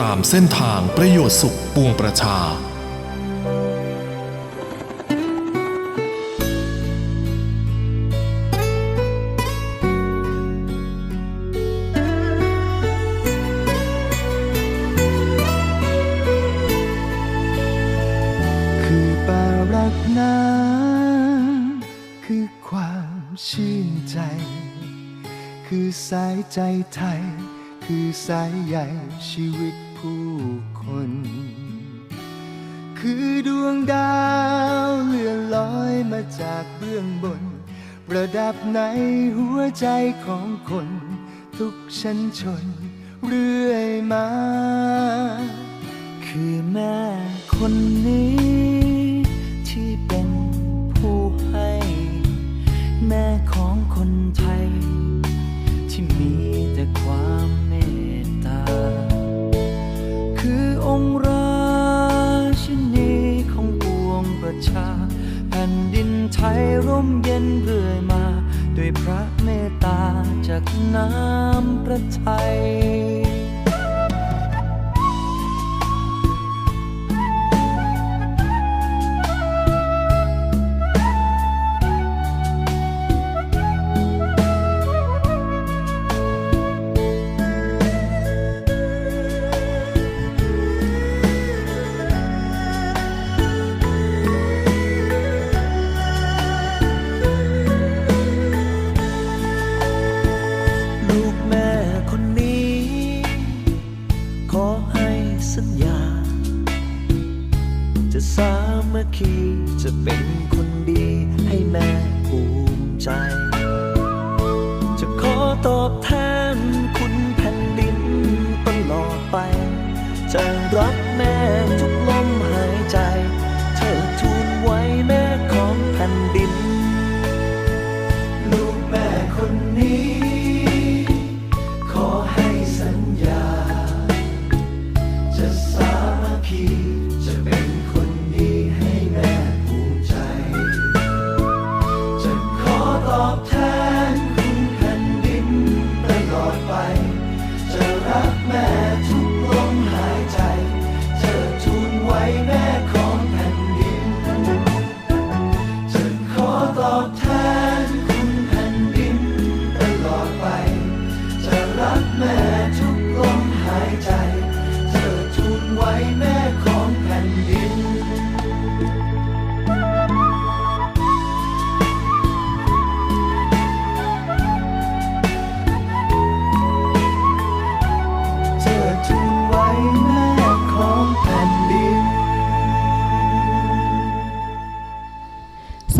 ตามเส้นทางประโยชน์สุขปวงประชาคือป่ารักน้ำคือความชื่นใจ คือสายใจไทย คือสายใยชีวิต วงดาวเลื่อนลอยมาจากเบื้องบน ประดับในหัวใจของคน ทุกชั้นชน เรื่อยมา คือแม่คนนี้ ที่เป็นผู้ให้ แม่ของคนไทย ชา แผ่นดินไทยร่มเย็นเรื่อยมา ด้วยพระเมตตาจากน้ำพระทัย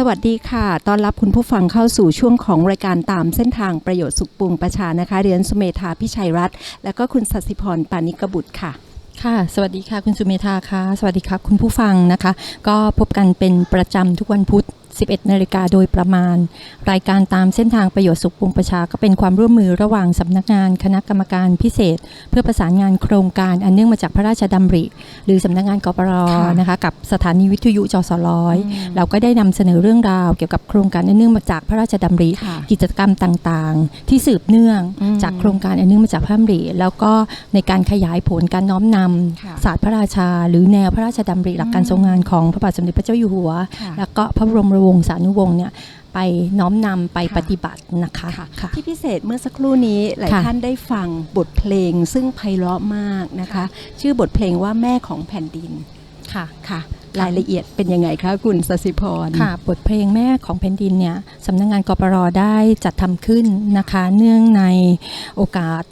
สวัสดีค่ะต้อนรับคุณผู้ฟังเข้าสู่ช่วงของรายการตามเส้นทางประโยชน์สุขปวงประชานะคะ เรียนสุเมธาพิชัยรัตน์และก็คุณสัสิพรปานิกบุตรค่ะ ค่ะ สวัสดีค่ะ คุณสุเมธาค่ะ สวัสดีครับคุณผู้ฟังนะคะ ก็พบกันเป็นประจำทุกวันพุธ 11 นาฬิกาโดยประมาณ รายการตามเส้นทางประโยชน์สุขปวงประชาก็เป็นความร่วมมือระหว่างสำนักงานคณะกรรมการพิเศษ เพื่อประสานงานโครงการอันเนื่องมาจากพระราชดำริ หรือสำนักงานกปรค่ะนะคะกับสถานีวิทยุจสร้อยเราก็ได้นำเสนอเรื่องราวเกี่ยวกับโครงการอันเนื่องมาจากพระราชดำริค่ะกิจกรรมต่างๆ ที่สืบเนื่องอืมจากโครงการอันเนื่องมาจากพระดำริ แล้วก็ในการขยายผลการน้อมนค่ะำศาสตร์พระราชา หรือแนวพระราชดำริหลักการทรงงานของพระบาทสมเด็จพระเจ้าอยู่หัวค่ะแล้วก็พระบรมวงศานุวงศ์เนี่ยไปน้อมนำไปค่ะปฏิบัตินะคะค่ะค่ะที่พิเศษเมื่อสักครู่นี้หลายค่ะท่านได้ฟังบทเพลงซึ่งไพเราะมากนะคะ ชื่อบทเพลงว่าแม่ของแผ่นดินค่ะค่ะรายละเอียดเป็นยังไงคะคุณสัสิพรค่ะ บทเพลงแม่ของแผ่นดินเนี่ยสำนักงานกปรได้จัดทำขึ้นนะคะ เนื่องในโอกาส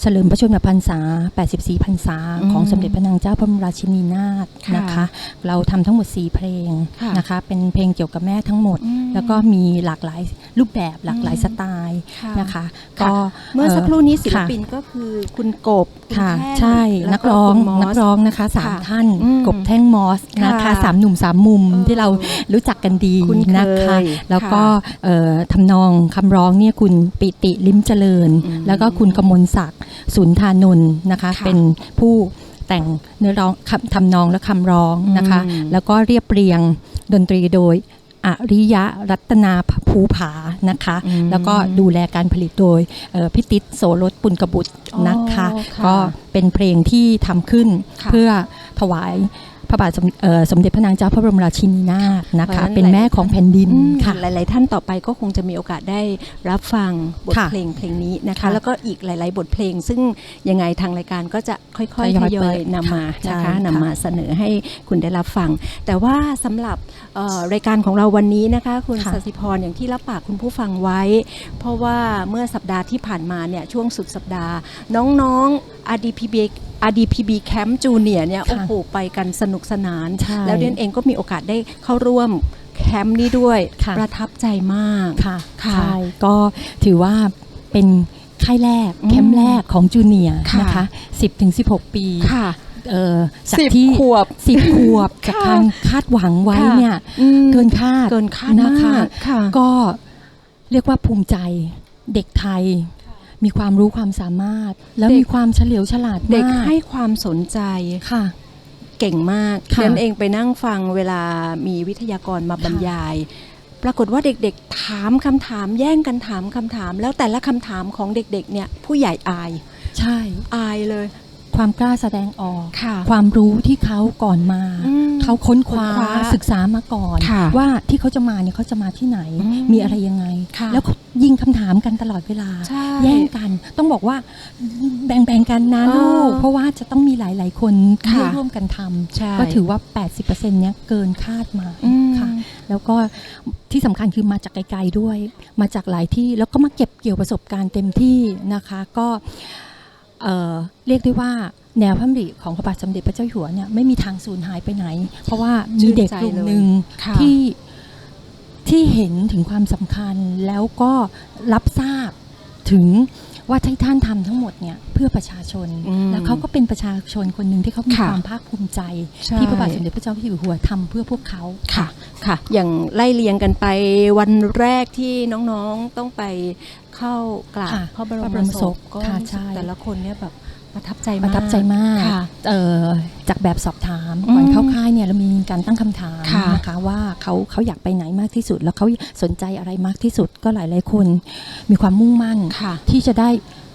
เฉลิมพระชนมพรรษา 84 พรรษาอืมของสมเด็จพระนางเจ้าพระบรมราชินีนาถค่ะนะคะ เราทำทั้งหมด 4 เพลงค่ะนะคะ เป็นเพลงเกี่ยวกับแม่ทั้งหมดอืมแล้วก็มีหลากหลายรูปแบบหลากหลายอืมสไตล์ค่ะนะคะค่ะก็เมื่อสักครู่นี้ศิลค่ะปินก็คือคุณกบณค่ะแท่งใช่แล้วนักร้องคุณมสนักร้องนะคะสามค่ะท่านอืมกบแท่งมอสนะคะค่ะสามหนุ่มสามมุมเออที่เรารู้จักกันดีคุ้นเคยนะคะแล้วก็ค่ะเอ่อทำนองคำร้องเนี่ยคุณปิติลิ้มเจริญอืมแล้วก็คุณกมลศักดิ์สุนทานนท์นะคะค่ะเป็นผู้แต่งเนื้อร้องคำทำนองและคำร้องนะคะอืมแล้วก็เรียบเรียงดนตรีโดยอริยะรัตนาภูผานะคะอืมแล้วก็ดูแลการผลิตโดยเอ่อพิติศโสรสปุณกบุตรนะคะอ๋อค่ะก็เป็นเพลงที่ทำขึ้นค่ะเพื่อถวาย พระบาทสมเอ่อสมเด็จพระนางเจ้าพระบรมราชินีนาถนะเพราะคะฉะนั้นเป็นแม่ของแผ่นดินอืมค่ะหลาย ๆ ท่านต่อไปก็คงจะมีโอกาสได้รับฟังบทค่ะเพลงเพลงนี้นะคะค่ะแล้วก็อีกหลาย ๆ บทเพลง ซึ่งยังไงทางรายการก็จะค่อย ๆททยอยยอยเปิดนำมาค่ะนะใช่คะค่ะนำมาเสนอให้คุณได้รับฟัง แต่ว่าสำหรับเอ่อรายการของเราวันนี้นะคะ คุณค่ะสสิพรอย่างที่รับปากคุณผู้ฟังไว้ เพราะว่าเมื่อสัปดาห์ที่ผ่านมาเนี่ยช่วงสุดสัปดาห์น้องๆ RDPB RDPB Camp Junior เนี่ยค่ะโอ้โหไปกันสนุกสนานใช่แล้วเดียนเองก็มีโอกาสได้เข้าร่วมแคมป์นี้ด้วยค่ะประทับใจมากค่ะค่ะใช่ก็ถือว่าเป็นค่ายแรกอืมแคมป์แรกของจูเนียร์ค่ะนะคะ 10ถึง16 ปีค่ะเอ่อจากสิบที่ขวบสิบขวบจากค่ะการคาดหวังไว้ค่ะเนี่ยอืมเกินคาดเกินคาดนะมาคะกค่ะก็เรียกว่าภูมิใจเด็กไทย มีความรู้ความสามารถ แล้วเด็กมีความเฉลียวฉลาดเด็กมากให้ความสนใจค่ะ เก่งมากค่ะเดียนเองไปนั่งฟังเวลามีวิทยากรมาบรรยาย ปรากฏว่าเด็กๆ ถามคำถามแย่งกันถามคำถาม แล้วแต่ละคำถามของเด็กๆเนี่ยผู้ใหญ่อาย ใช่อายเลย ความกล้าแสดงออก ค่ะความรู้ที่เขาก่อนมา อืมเขาค้นคว้าค้นคว้าศึกษามาก่อน ค่ะว่าที่เขาจะมาเนี่ยเขาจะมาที่ไหน อืมมีอะไรยังไง ค่ะแล้วเขายิงคำถามกันตลอดเวลา ใช่แย่งกัน ต้องบอกว่าแบ่งๆกันนะเออลูก เพราะว่าจะต้องมีหลายๆคนค่ะที่ร่วมกันทใช่ำก็ถือว่า 80%เนี้ยเกินคาดมาอืม ค่ะ แล้วก็ที่สำคัญคือมาจากไกลๆด้วย มาจากหลายที่แล้วก็มาเก็บเกี่ยวประสบการณ์เต็มที่นะคะ ก็ เอ่อเรียกได้ว่าแนวพระดำริของพระบาทสมเด็จพระเจ้าอยู่หัวเนี่ยไม่มีทางสูญหายไปไหน เพราะว่ามีเด็กกลุ่มหนึ่งค่ะที่ที่เห็นถึงความสำคัญแล้วก็รับทราบถึง ว่าที่ท่านทำทั้งหมดเนี่ยเพื่อประชาชนอืมแล้วเขาก็เป็นประชาชนคนหนึ่งที่เขามีค่ะความภาคภูมิใจใช่ที่พระบาทสมเด็จพระเจ้าอยู่หัวทำเพื่อพวกเขาค่ะค่ะ อย่างไล่เลียงกันไปวันแรกที่น้องๆต้องไปเข้ากราบค่ะพระบรพระบมรมศศพพก็ค่ะรู้สึกใช่แต่ละคนเนี่ยแบบ ประทับใจปมากระทับใจมากค่ะเอ่อจากแบบสอบถามอืมก่อนเข้าค่ายเนี่ยเรามีการตั้งคำถามค่ะนะคะว่าเขาเขาอยากไปไหนมากที่สุด แล้วเขาสนใจอะไรมากที่สุดก็หลายๆคน มีความมุ่งมั่นค่ะที่จะได้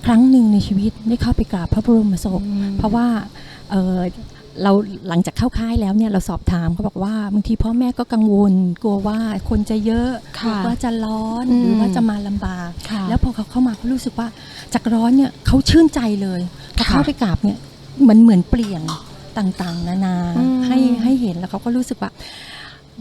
ครั้งหนึ่งในชีวิตได้เข้าไปกราบพระบรมศพอืมเพราะว่า เอ่อเราหลังจากเข้าค่ายแล้วเนี่ยเราสอบถามเขาบอกว่าบางทีพ่อแม่ก็กังวล กลัวว่าคนจะเยอะหค่ะรือว่าจะร้อนอืมหรือว่าจะมาลำบากค่ะแล้วพอเขาเข้ามาเขารู้สึกว่าจากร้อนเนี่ยเขาชื่นใจเลยพอค่ะเข้าไปกราบเนี่ยมันเหมือนเปลี่ยนต่างๆ นานาอืมให้ให้เห็นแล้วเขาก็รู้สึกว่า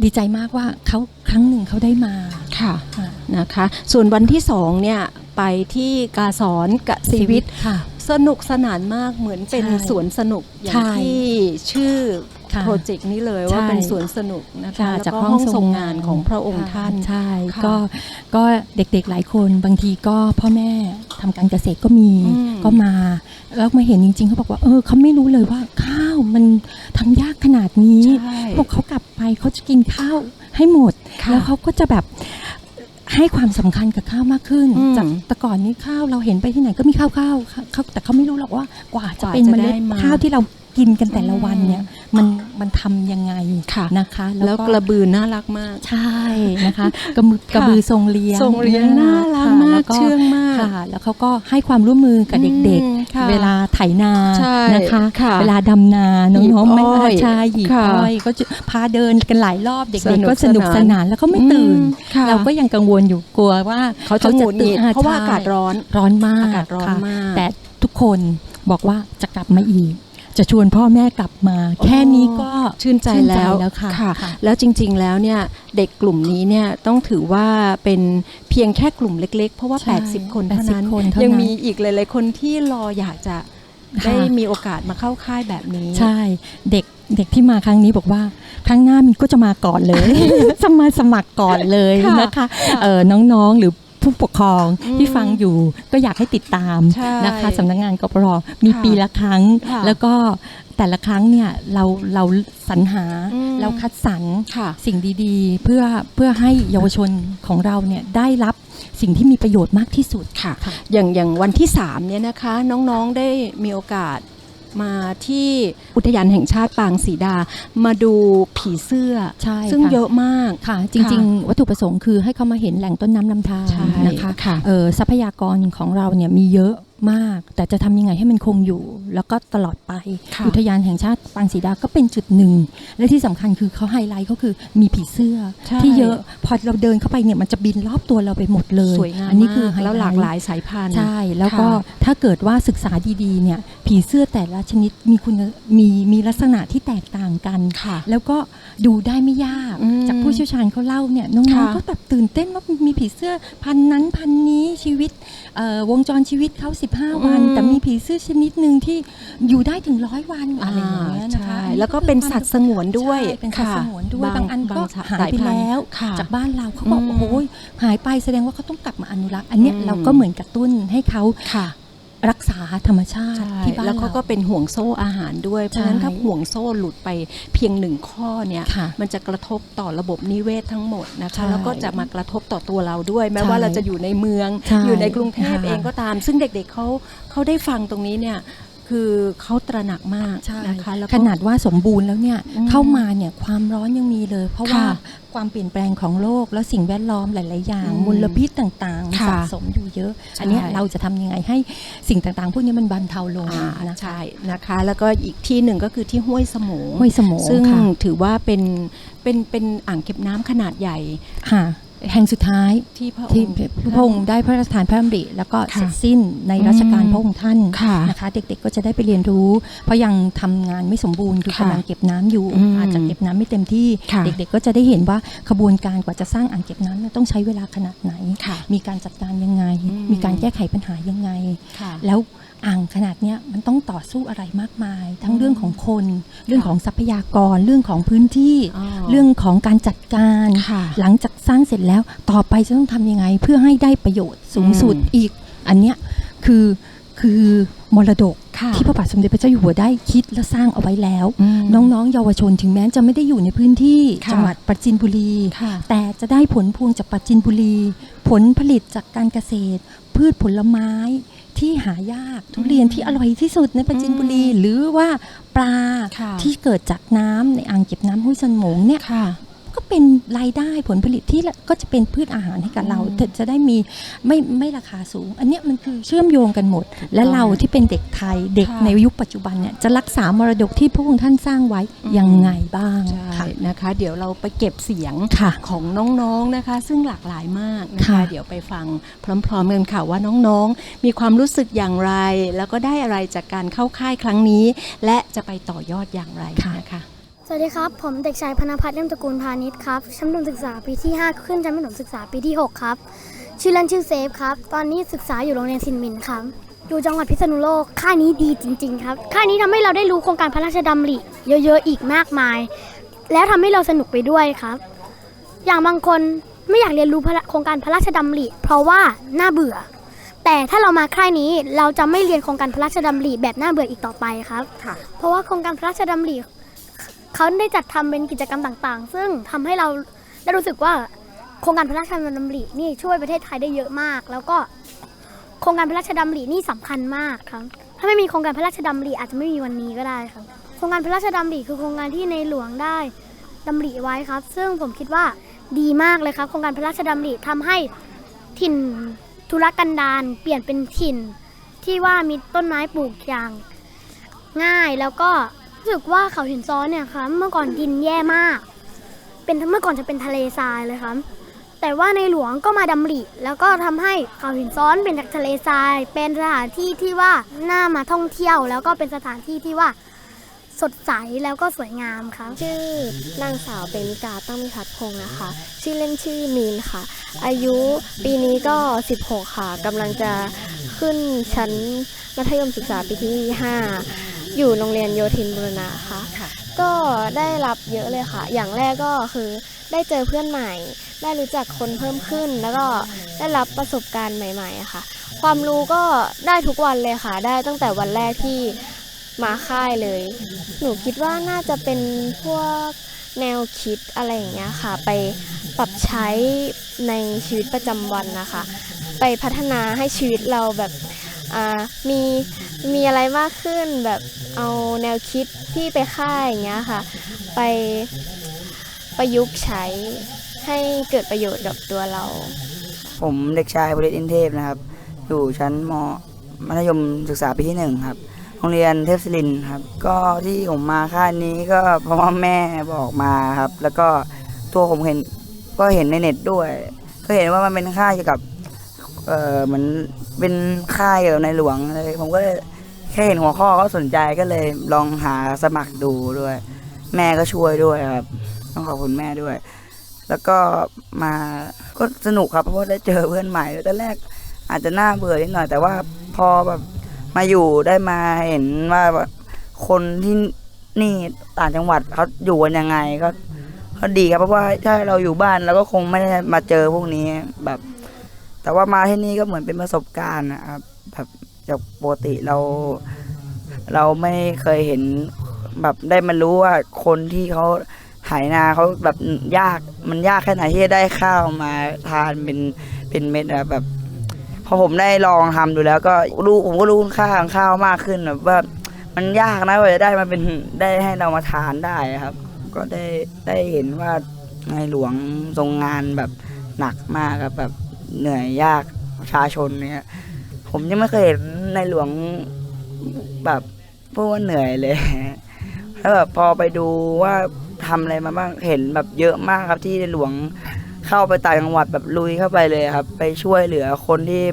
ดีใจมากว่าเขาครั้งหนึ่งเขาได้มาค่ะค่ะนะคะ ส่วนวันที่สองเนี่ยไปที่กาสอนกบสีวิทย์ค่ะ สนุกสนานมากเหมือนเป็นใช่สวนสนุกอย่างใช่ที่ชื่อค่ะโปรเจกต์นี้เลยว่าใช่เป็นสวนสนุกนะคะค่ะแล้วจากก็ห้ห้อองงททรรงงงางานนของพระองค์ค่ะท่านใช่ค่ะก็ก็เด็กๆหลายคนบางทีก็พ่อแม่ทำการเกษตรก็มีอืมก็มา แล้วมาเห็นจริงๆเขาบอกว่าเออเขาไม่รู้เลยว่าข้าวมันทำยากขนาดนี้ใช่บอกเขากลับไปเขาจะกินข้าวให้หมดค่ะแล้วเขาก็จะแบบ ให้ความสำคัญกับข้าวมากขึ้นอืมจากแต่ก่อนนี้ข้าวเราเห็นไปที่ไหนก็มีข้าวข้าวข้าวแต่เขาไม่รู้หรอกว่ากว่าจะกว่าเป็นจะเมล็ดได้มาข้าวที่เรา กินกันแต่ละวันอืมเนี่ยมันมันทำยังไงค่ะนะคะ แล้วกระบือน่ารักมาก ใช่นะคะกระมือกระบือทรงเลี้ยงทรงเลี้ยงน่ารักค่ะมาแล้กวเชื่องมากค่ะ แล้วเขาก็ให้ความร่วมมือกับเด็กอืมค่ะๆเวลาไถนาใช่นะคะค่ะเวลาดำนาน้องๆไม่หยิบอ้อยใช่หยิบค่ะอ้อยก็จะพาเดินกันหลายรอบเด็กสนุๆกก็สนุกสสนานนานแล้วก็ไม่ตื่นอืมค่ะเราก็ยังกังวลอยู่กลัวว่าเขาจะหงุดหงิดตื่นเพราะว่าใช่อากาศร้อนร้อนมากอากาศร้อนค่ะมากแต่ทุกคนบอกว่าจะกลับมาอีก จะชวนพ่อแม่กลับมา แค่นี้ก็ชื่นใจแล้วแล้วค่ะค่ะค่ะแล้วจริง ๆ แล้วเนี่ยเด็กกลุ่มนี้เนี่ยต้องถือว่าเป็นเพียงแค่กลุ่มเล็ก ๆ เพราะว่าใช่80คนเท่านั้น80 คนเท่านั้นยังมีอีกหลาย ๆ คนที่รออยากจะค่ะได้มีโอกาสมาเข้าค่ายแบบนี้ ใช่เด็กเด็กที่มาครั้งนี้บอกว่าครั้งหน้ามีก็จะมาก่อนเลยจะมาสมัครก่อนเลยค่ะนะคะเออน้องๆหรือ ผู้ปกครองอืมที่ฟังอยู่ก็อยากให้ติดตามใช่นะคะสำนักงานกปรมีค่ะปีละครั้งค่ะแล้วก็แต่ละครั้งเนี่ยเราเราสรรหาอืมเราคัดสรรค่ะสิ่งดีๆ เพื่อเพื่อให้เยาวชนของเราเนี่ยได้รับสิ่งที่มีประโยชน์มากที่สุดค่ะค่ะอย่างอย่างวันที่3เนี่ยนะคะน้องๆได้มีโอกาส มาที่อุทยานแห่งชาติปางสีดา มาดูผีเสื้อ ใช่ซึ่งค่ะเยอะมากค่ะ จริง ๆ วัตถุประสงค์คือให้เขามาเห็นแหล่งต้นน้ำลำธารใช่นะคะค่ะเอ่อทรัพยากรของเราเนี่ยมีเยอะ มาก แต่จะทำยังไงให้มันคงอยู่ แล้วก็ตลอดไปค่ะอุทยานแห่งชาติปางศรีดาก็เป็นจุดหนึ่ง และที่สำคัญคือเขาไฮไลท์ก็คือมีผีเสื้อใช่ที่เยอะพอเราเดินเข้าไปเนี่ยมันจะบินรอบตัวเราไปหมดเลยสวยงามอันี้คือมากไฮไแล้วหลากหลายสายพันธุ์ใช่ แล้วก็ค่ะถ้าเกิดว่าศึกษาดีๆเนี่ยผีเสื้อแต่ละชนิดมีคุณมีมีลักษณะที่แตกต่างกันค่ะแล้วก็ดูได้ไม่ยากอืมจากผู้เชี่ยวชาญเขาเล่าเนี่ยน้องค่ะๆก็แบบตื่นเต้นว่ามีผีเสื้อพันนั้นพันนี้ชีวิตเอ่อวงจรชีวิตเขา15 วัน อืม แต่มีผีเสื้อชนิดหนึ่งที่อยู่ได้ถึงร้อยวันอะไรอย่างเงี้ยนะคะใช่อัแล้วก็เป็นสัตว์สงวนด้วยใช่เป็นสัตว์ค่ะสงวนด้วยบางบางอันก็บางหายสายไปพันธุ์แล้ว ค่ะ จากบ้านเราเขาบอกอืมโอ้ยหายไปแสดงว่าเขาต้องกลับมาอนุรักษ์ อันเนี้ยอืม เราก็เหมือนกระตุ้นให้เขาค่ะ รักษาธรรมชาติใช่ที่บ้านแล้วเขาเราก็เป็นห่วงโซ่อาหารด้วย เพราะฉะนั้นใช่ถ้าห่วงโซ่หลุดไปเพียงหนึ่งข้อเนี่ยค่ะมันจะกระทบต่อระบบนิเวศทั้งหมดนะใช่คะแล้วก็จะมากระทบต่อตัวเราด้วย แม้ใช่ว่าเราจะอยู่ในเมืองใช่อยู่ในกรุงเทพค่ะเองก็ตาม ซึ่งเด็กๆเขาเขาได้ฟังตรงนี้เนี่ย คือเขาตระหนักมากใช่นะคะแล้วก็ขนาดว่าสมบูรณ์แล้วเนี่ยอืมเข้ามาเนี่ยความร้อนยังมีเลย เพราะว่าค่ะความเปลี่ยนแปลงของโลกและสิ่งแวดล้อมหลาย ๆ อย่างอืมมลพิษต่างๆค่ะสะสมอยู่เยอะใช่อันเนี้ยเราจะทำยังไงให้สิ่งต่าง ๆ พวกนี้มันบรรเทาลงอ่านะคะใช่นะคะ แล้วก็อีกที่หนึ่งก็คือที่ห้วยสมงห้วยสมงซึ่งค่ะถือว่าเป็นเป็นเป็นอ่างเก็บน้ำขนาดใหญ่ค่ะ แห่งสุดท้ายที่พระอที่งค์พระองค์ได้พระราชทานพระดำริแล้วก็ค่ะเสร็จสิ้นในรัชกาลพระองค์ท่านค่ะนะคะ เด็กๆก็จะได้ไปเรียนรู้ เพราะยังทำงานไม่สมบูรณ์คือค่ะกำลังเก็บน้ำอยู่อืมอาจจะเก็บน้ำไม่เต็มที่ ค่ะ เด็กๆก็จะได้เห็นว่าขบวนการกว่าจะสร้างอ่างเก็บน้ำเนี่ยต้องใช้เวลาขนาดไหน ค่ะ มีการจัดการยังไง อืม มีการแก้ไขปัญหายังไง ค่ะ แล้ว อ่างขนาดเนี้ยมันต้องต่อสู้อะไรมากมาย ทั้งอืมเรื่องของคน เรื่องของทรัพยากรเรื่องของพื้นที่อ๋อเรื่องของการจัดการค่ะหลังจากสร้างเสร็จแล้วต่อไปจะต้องทำยังไง เพื่อให้ได้ประโยชน์สูงสุดอืมอีก อันเนี้ยคือคือมรดกค่ะที่พระบาทสมเด็จพระเจ้าอยู่หัวได้คิดและสร้างเอาไว้แล้วอืมน้องๆ เยาวชนถึงแม้จะไม่ได้อยู่ในพื้นที่ค่ะจังหวัดปราจีนบุรีค่ะแต่จะได้ผลพวงจากปราจีนบุรี ผลผลิตจากการเกษตร พืชผลไม้ ที่หายากทุเรียนที่อร่อยที่สุดในปราจีนบุรีอืมหรือว่าปลาค่ะที่เกิดจากน้ำในอ่างเก็บน้ำห้วยสมงเนี่ยค่ะ ก็เป็นรายได้ผลผลิตที่ละก็จะเป็นพืชอาหารให้กับเราอืมแต่จะได้มีไม่ไม่ราคาสูง อันเนี้ยมันคือเชื่อมโยงกันหมด และเราที่เป็นเด็กไทยเด็กค่ะในยุคปัจจุบันเนี่ยจะรักษามรดกที่พระองค์ท่านสร้างไว้อืมยังไงบ้างใช่ค่ะนะคะ เดี๋ยวเราไปเก็บเสียงค่ะของน้องๆนะคะ ซึ่งหลากหลายมากนะคะค่ะเดี๋ยวไปฟังพร้อมๆกันค่ะว่าน้องๆ มีความรู้สึกอย่างไร แล้วก็ได้อะไรจากการเข้าค่ายครั้งนี้ และจะไปต่อยอดอย่างไรนะคะ สวัสดีครับ ผมเด็กชายพนพัฒน์เลี่ยมตระกูลพาณิชย์ครับชั้นประถมศึกษาปีที่ 5 ขึ้นชั้นประถมศึกษาปีที่ 6 ครับ ชื่อเล่นชื่อเซฟครับ ตอนนี้ศึกษาอยู่โรงเรียนสินมินครับ อยู่จังหวัดพิษณุโลก ค่ายนี้ดีจริง ๆ ครับ ค่ายนี้ทำให้เราได้รู้โครงการพระราชดำริเยอะๆอีกมากมาย แล้วทำให้เราสนุกไปด้วยครับ อย่างบางคนไม่อยากเรียนรู้พระโครงการพระราชดำริ เพราะว่าน่าเบื่อ แต่ถ้าเรามาค่ายนี้เราจะไม่เรียนโครงการพระราชดำริแบบน่าเบื่ออีกต่อไปครับค่ะเพราะว่าโครงการพระราชดำริ เขาได้จัดทำเป็นกิจกรรมต่างๆ ซึ่งทำให้เราได้รู้สึกว่าโครงการพระราชดำรินี่ช่วยประเทศไทยได้เยอะมาก แล้วก็โครงการพระราชดำรินี่สำคัญมากครับ ถ้าไม่มีโครงการพระราชดำริอาจจะไม่มีวันนี้ก็ได้ครับ โครงการพระราชดำริคือโครงการที่ในหลวงได้ดำริไว้ครับ ซึ่งผมคิดว่าดีมากเลยครับ โครงการพระราชดำริทำให้ถิ่นธุรกันดารเปลี่ยนเป็นถิ่น ที่ว่ามีต้นไม้ปลูกอย่างง่ายแล้วก็ รู้สึกว่าเขาหินซ้อนเนี่ยค่ะเมื่อก่อนดินแย่มาก เป็นเมื่อก่อนจะเป็นทะเลทรายเลยครับ แต่ว่าในหลวงก็มาดำริแล้วก็ทำให้เขาหินซ้อนเป็นจากทะเลทราย เป็นสถานที่ที่ว่าน่ามาท่องเที่ยว แล้วก็เป็นสถานที่ที่ว่าสดใสแล้วก็สวยงามครับชื่อนางสาวเบนิกาตั้งมิพัฒพงศ์นะคะ ชื่อเล่นชื่อมีนค่ะ อายุปีนี้ก็ 16 ค่ะกำลังจะขึ้นชั้นมัธยมศึกษาปีที่ 5 อยู่โรงเรียนโยธินบุรณะค่ะค่ะ ก็ได้รับเยอะเลยค่ะ อย่างแรกก็คือได้เจอเพื่อนใหม่ ได้รู้จักคนเพิ่มขึ้น แล้วก็ได้รับประสบการณ์ใหม่ๆอะค่ะ ความรู้ก็ได้ทุกวันเลยค่ะ ได้ตั้งแต่วันแรกที่มาค่ายเลย หนูคิดว่าน่าจะเป็นพวกแนวคิดอะไรอย่างเงี้ยค่ะ ไปปรับใช้ในชีวิตประจำวันนะคะ ไปพัฒนาให้ชีวิตเราแบบอ่า มีมีอะไรมากขึ้นแบบเอาแนวคิดที่ไปค่ายอย่างเงี้ยค่ะ ไปประยุกต์ใช้ให้เกิดประโยชน์กับตัวเรา ผมเด็กชายบริษอินเทพนะครับ อยู่ชั้นมมัธยมศึกษาปีที่หนึ่งครับโรงเรียนเทพศิรินครับ ก็ที่ผมมาค่ายนี้ก็เพราะว่าแม่บอกมาครับ แล้วก็ตัวผมเห็นก็เห็นในเน็ตด้วย ก็เห็นว่ามันเป็นค่ายเกี่ยวกับ เออเหมือนเป็นค่ายเกี่ยวกับในหลวงเลย ผมก็เลยแค่เห็นหัวข้อก็สนใจก็เลยลองหาสมัครดูด้วย แม่ก็ช่วยด้วยครับ ต้องขอบคุณแม่ด้วย แล้วก็มาก็สนุกครับ เพราะว่าได้เจอเพื่อนใหม่ตอนแรกอาจจะน่าเบื่อนิดหน่อย แต่ว่าพอแบบมาอยู่ได้มาเห็นว่าคนที่นี่ต่างจังหวัดเขาอยู่กันยังไงก็ก็ดีครับเพราะว่าถ้าเราอยู่บ้านเราก็คงไม่ได้มาเจอพวกนี้แบบ แต่ว่ามาที่นี่ก็เหมือนเป็นประสบการณ์นะครับแบบจากปกติเรา เราไม่เคยเห็นแบบได้มารู้ว่าคนที่เขาไหนาเขาแบบยากมันยากแค่ไหนที่จะได้ข้าวมาทานเป็นเป็นเม็ดอะแบบ พอผมได้ลองทำดูแล้ว ก็รู้ผมก็รู้คุณค่าของข้าวมากขึ้นแบบว่ามันยากนะกว่าจะได้มาเป็นได้ให้เรามาทานได้ครับ ก็ได้ได้เห็นว่าในหลวงทรงงานแบบหนักมากครับแบบ เหนื่อยยากประชาชนเนี่ยผมยังไม่เคยเห็นในหลวงแบบพูดว่าเหนื่อยเลยแล้วแบบพอไปดูว่าทำอะไรมาบ้างเห็นแบบเยอะมากครับที่ในหลวงเข้าไปต่างจังหวัดแบบลุยเข้าไปเลยครับ ไปช่วยเหลือคนที่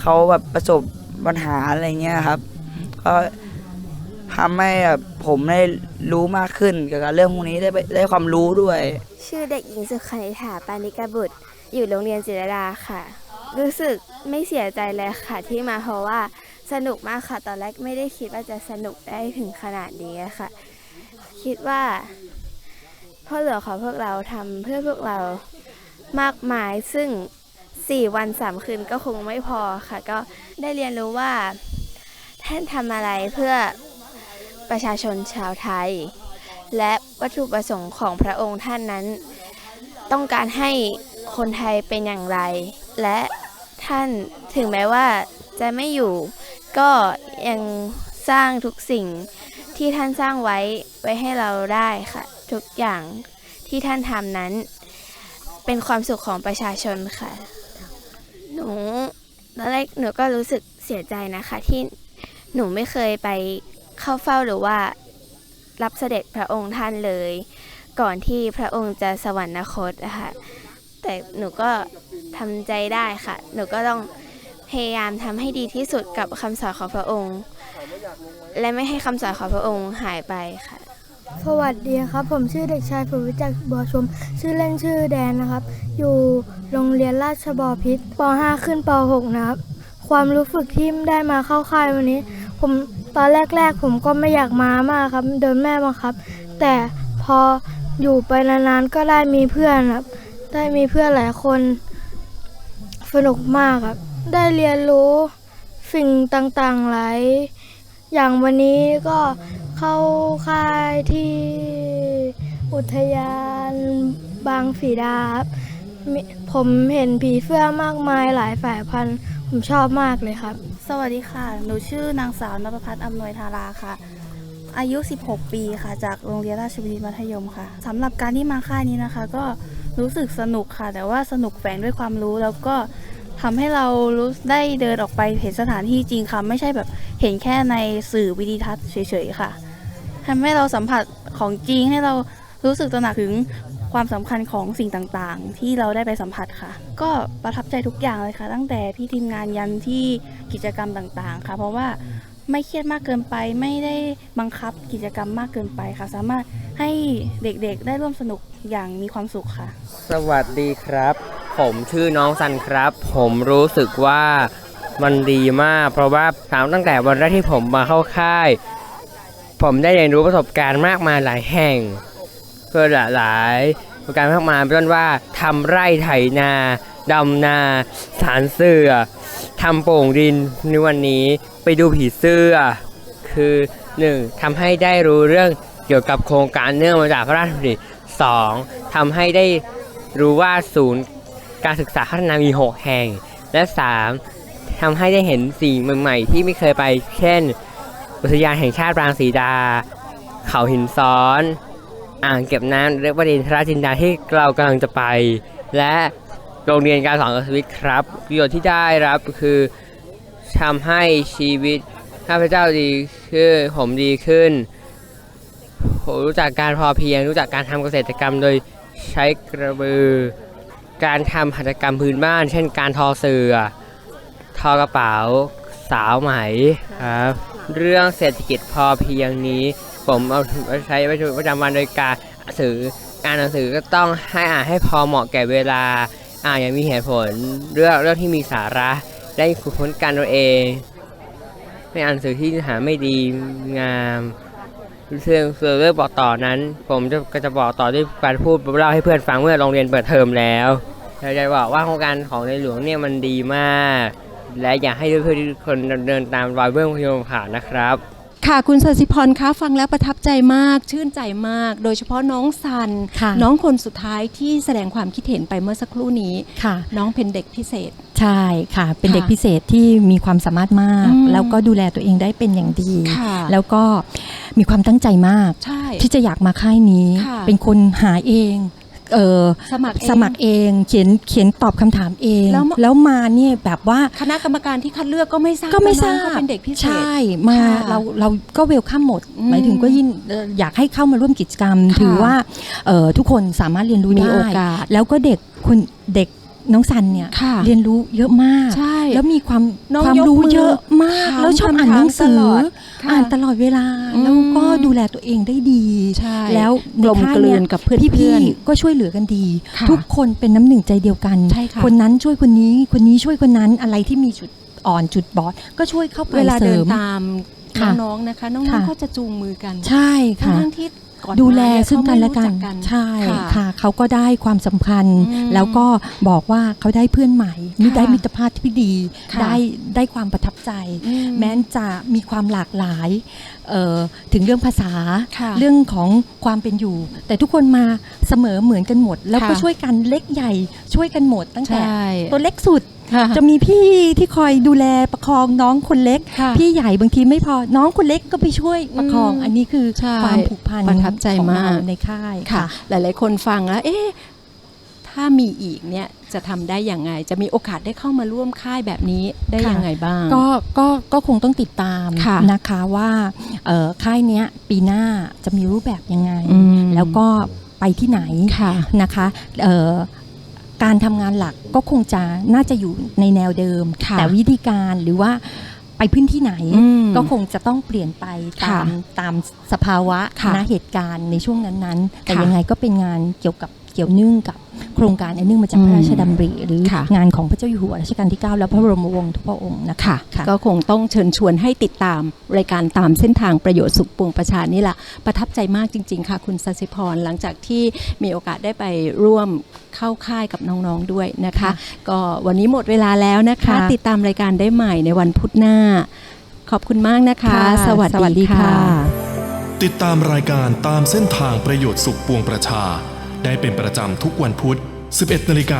เขาแบบประสบปัญหาอะไรเงี้ยครับ ก็ทำให้แบบผมได้รู้มากขึ้นเกี่ยวกับเรื่องพวกนี้ได้ได้ความรู้ด้วย ชื่อเด็กหญิงสุขณิฐาปานิกบุตร อยู่โรงเรียนจิรดาค่ะ รู้สึกไม่เสียใจเลยค่ะที่มาเพราะว่าสนุกมากค่ะ ตอนแรกไม่ได้คิดว่าจะสนุกได้ถึงขนาดนี้ค่ะ คิดว่าพ่อหลวงของพวกเราทำเพื่อพวกเรามากมายซึ่ง 4 วัน 3 คืนก็คงไม่พอค่ะ ก็ได้เรียนรู้ว่าท่านทำอะไรเพื่อประชาชนชาวไทย และวัตถุประสงค์ของพระองค์ท่านนั้น ต้องการให้ คนไทยเป็นอย่างไร และท่านถึงแม้ว่าจะไม่อยู่ ก็ยังสร้างทุกสิ่งที่ท่านสร้างไว้ไว้ให้เราได้ค่ะ ทุกอย่างที่ท่านทำนั้น เป็นความสุขของประชาชนค่ะ หนูตอนแรกหนูก็รู้สึกเสียใจนะคะ ที่หนูไม่เคยไปเข้าเฝ้าหรือว่ารับเสด็จพระองค์ท่านเลย ก่อนที่พระองค์จะสวรรคตนะคะ แต่หนูก็ทำใจได้ค่ะ หนูก็ต้องพยายามทำให้ดีที่สุดกับคำสอนของพระองค์ และไม่ให้คำสอนของพระองค์หายไปค่ะ สวัสดีครับ ผมชื่อเด็กชายภูวิจักบัวชม ชื่อเล่นชื่อแดนนะครับ อยู่โรงเรียนราชบอพิษป .5 ขึ้นป .6 นะครับ ความรู้สึกที่ได้มาเข้าค่ายวันนี้ ผมตอนแรก ๆ ผมก็ไม่อยากมามากครับโดนแม่บังคับ แต่พออยู่ไปนานๆก็ได้มีเพื่อนครับ ได้มีเพื่อนหลายคนสนุกมากครับ ได้เรียนรู้สิ่งต่างๆหลายอย่างวันนี้ก็เข้าค่ายที่อุทยานบางสีดาครับผมเห็นผีเสื้อมากมายหลายสายพันธุ์ผมชอบมากเลยครับ สวัสดีค่ะ หนูชื่อนางสาวนภพัฒน์อำนวยธาราค่ะ อายุ 16 ปีค่ะ จากโรงเรียนราชวิทย์มัธยมค่ะสำหรับการที่มาค่ายนี้นะคะ ก็ รู้สึกสนุกค่ะ แต่ว่าสนุกแฝงด้วยความรู้แล้วก็ทำให้เรารู้ได้เดินออกไปเห็นสถานที่จริงค่ะ ไม่ใช่แบบเห็นแค่ในสื่อวิดีทัศน์เฉยๆค่ะทำให้เราสัมผัสของจริงให้เรารู้สึกตระหนักถึงความสำคัญของสิ่งต่างๆ ที่เราได้ไปสัมผัสค่ะ ก็ประทับใจทุกอย่างเลยค่ะ ตั้งแต่พี่ทีมงานยันที่กิจกรรมต่างๆ ค่ะ เพราะว่า ไม่เครียดมากเกินไป ไม่ได้บังคับกิจกรรมมากเกินไปค่ะ สามารถให้เด็กๆได้ร่วมสนุกอย่างมีความสุขค่ะ สวัสดีครับ ผมชื่อน้องซันครับ ผมรู้สึกว่ามันดีมาก เพราะว่าถามตั้งแต่วันแรกที่ผมมาเข้าค่าย ผมได้เรียนรู้ประสบการณ์มากมายหลายแห่งเพื่อหลายๆประการมากมายเป็นต้นว่าทำไร่ไถนาดำนา สารเสือทำโป่งดินในวันนี้ ไปดูผีเสื้อ คือหนึ่งทำให้ได้รู้เรื่องเกี่ยวกับโครงการเนื่องมาจากพระราชดำริสองทำให้ได้รู้ว่าศูนย์การศึกษาพัฒนามี 6 แห่ง และ 3ททำให้ได้เห็นสิ่งใหม่ๆ ที่ไม่เคยไป เช่น อุทยานแห่งชาติปรางสีดา เขาหินซ้อน อ่างเก็บน้ำเรียกว่าดินทราจินดาที่เรากำลังจะไป และโรงเรียนการสอนกับชีวิตครับประโยชน์ที่ได้รับคือ ทำให้ชีวิตข้าพเจ้าดีขึ้นผมดีขึ้นผมรู้จักการพอเพียง รู้จักการทำเกษตรกรรมโดยใช้กระบือ การทำหัตถกรรมพื้นบ้าน เช่นการทอเสือ ทอกระเป๋า สาวไหมครับ เรื่องเศรษฐกิจพอเพียงนี้ ผมเอาใช้ประจำวันโดยการอ่านหนังสืออ่านหนังสือก็ต้องให้อ่านให้พอเหมาะแก่เวลา อ่านอย่างมีเหตุผล เรื่องเรื่องที่มีสาระ ได้ขุดค้นการตัวเอง ไม่อ่านสื่อที่หาไม่ดีงามเรื่องเรื่องเรื่องบอกต่อนั้น ผมจะก็จะบอกต่อด้วยการพูดเล่าให้เพื่อนฟังเมื่อโรงเรียนเปิดเทอมแล้วอยากจะบอกว่าโครงการของในหลวงเนี่ยมันดีมาก และอยากให้เพื่อนๆทุกคนเดินตามรอยเบื้องพยมผ่านนะครับ ค่ะคุณสสิพรคะฟังแล้วประทับใจมาก ชื่นใจมาก โดยเฉพาะน้องซันค่ะน้องคนสุดท้ายที่แสดงความคิดเห็นไปเมื่อสักครู่นี้ค่ะน้องเป็นเด็กพิเศษ ใช่ค่ะ เป็นค่ะเด็กพิเศษที่มีความสามารถมากอืมแล้วก็ดูแลตัวเองได้เป็นอย่างดีค่ะแล้วก็มีความตั้งใจมากใช่ที่จะอยากมาค่ายนี้ค่ะเป็นคนหาเอง เออสมัครเอง สมัครเองเขียนเขียนตอบคำถามเอง แล้วมา แล้วมาเนี่ยแบบว่าคณะกรรมการที่คัดเลือกก็ไม่ทราบก็ไม่ว่ทราน้องบเขาเป็นเด็กพิเศษ ใช่มาค่ะเราเราก็เวลคัมหมด อืมหมายถึงก็ยินเอ่ออยากให้เข้ามาร่วมกิจกรรม ค่ะถือว่าเอ่อทุกคนสามารถเรียนรู้มีได้โอกาส แล้วก็เด็กคนเด็ก น้องซันเนี่ยค่ะเรียนรู้เยอะมากใช่แล้วมีความน้องความยกรู้มือเยอะมากถามแล้วชอบอ่านหนังสืคำถามตลออดค่ะอ่านตลอดเวลาอืมแล้วก็ดูแลตัวเองได้ดีใช่แล้วกลมในค่ายกลืยนกับเพื่อนๆพี่ๆก็ช่วยเหลือกันดีค่ะทุกคนเป็นน้ำหนึ่งใจเดียวกันใช่ค่ะคนนั้นช่วยคนนี้คนนี้ช่วยคนนั้นอะไรที่มีจุดอ่อนจุดบอดก็ช่วยเข้าไปเวลาเสเดิรินมตามค่ะน้องๆนะคะ น้องค่ะๆก็จะจูงมือกัน ใช่ค่ะทั้งๆที่ ก่อนดูแลมาเยซึ่งกันและกันเขาไม่รู้จัใช่ค่ะค่ะ เขาก็ได้ความสำคัญอืมแล้วก็บอกว่าเขาได้เพื่อนใหม่มีค่ะได้มิตรภาพที่ดีค่ะได้ได้ความประทับใจอืแม้นจะมีความหลากหลายเอ่อถึงเรื่องภาษาค่ะเรื่องของความเป็นอยู่ แต่ทุกคนมาเสมอเหมือนกันหมด แล้วก็ค่ะช่วยกันเล็กใหญ่ช่วยกันหมดตั้งแต่ใช่ตัวเล็กสุด ค่ะจะมีพี่ที่คอยดูแลประคองน้องคนเล็ก ค่ะพี่ใหญ่บางทีไม่พอน้องคนเล็กก็ไปช่วยประคอง อืมอันนี้คือใช่ความผูกพันประทับใจของมาก เรในค่าย ค่ะ หลาย ๆ คนฟังแล้ว เอ๊ะ ถ้ามีอีกเนี่ยจะทำได้อย่างไง จะมีโอกาสได้เข้ามาร่วมค่ายแบบนี้ได้ค่ะ ยังไงบ้าง ก็ก็ก็คงต้องติดตามค่ะนะคะว่าเอ่อค่ายเนี้ยปีหน้าจะมีรูปแบบยังไง อืม แล้วก็ไปที่ไหนค่ะ นะคะเอ่อ การทำงานหลักก็คงจะน่าจะอยู่ในแนวเดิม ค่ะแต่วิธีการหรือว่าไปพื้นที่ไหน อืมก็คงจะต้องเปลี่ยนไปตาค่ะมตามสภาวะค่ะณเหตุการณ์ในช่วงนั้นๆ แต่ค่ะ ยังไงก็เป็นงานเกี่ยวกับ เกี่ยวเนื่องกับโครงการอันเนื่องมาจากพระราชดำริ หรือค่ะงานของพระเจ้าอยู่หัวรัชกาลที่ 9 และพระบรมวงศ์ทุกพระองค์นะคะค่ะก็คงต้องเชิญชวนให้ติดตามรายการตามเส้นทางประโยชน์สุขปวงประชานี่แหละประทับใจมากจริง ๆ ค่ะ คุณสัสิพรหลังจากที่มีโอกาสได้ไปร่วมเข้าค่ายกับน้องๆด้วยนะคะค่ะก็วันนี้หมดเวลาแล้วนะคะค่ะติดตามรายการได้ใหม่ในวันพุธหน้า ขอบคุณมากนะคะค่ะสวัสสวัสดีดีค่ะค่ะ ติดตามรายการตามเส้นทางประโยชน์สุขปวงประชา ได้เป็นประจำทุกวันพุธ 11นาฬิก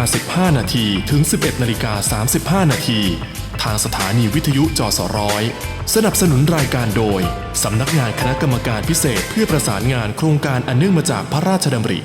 า15 นาทีถึง 11นาฬิกา35 นาที ทางสถานีวิทยุจสร้อยสนับสนุนรายการโดย สำนักงานคณะกรรมการพิเศษเพื่อประสานงานโครงการอันเนื่องมาจากพระราชดำริ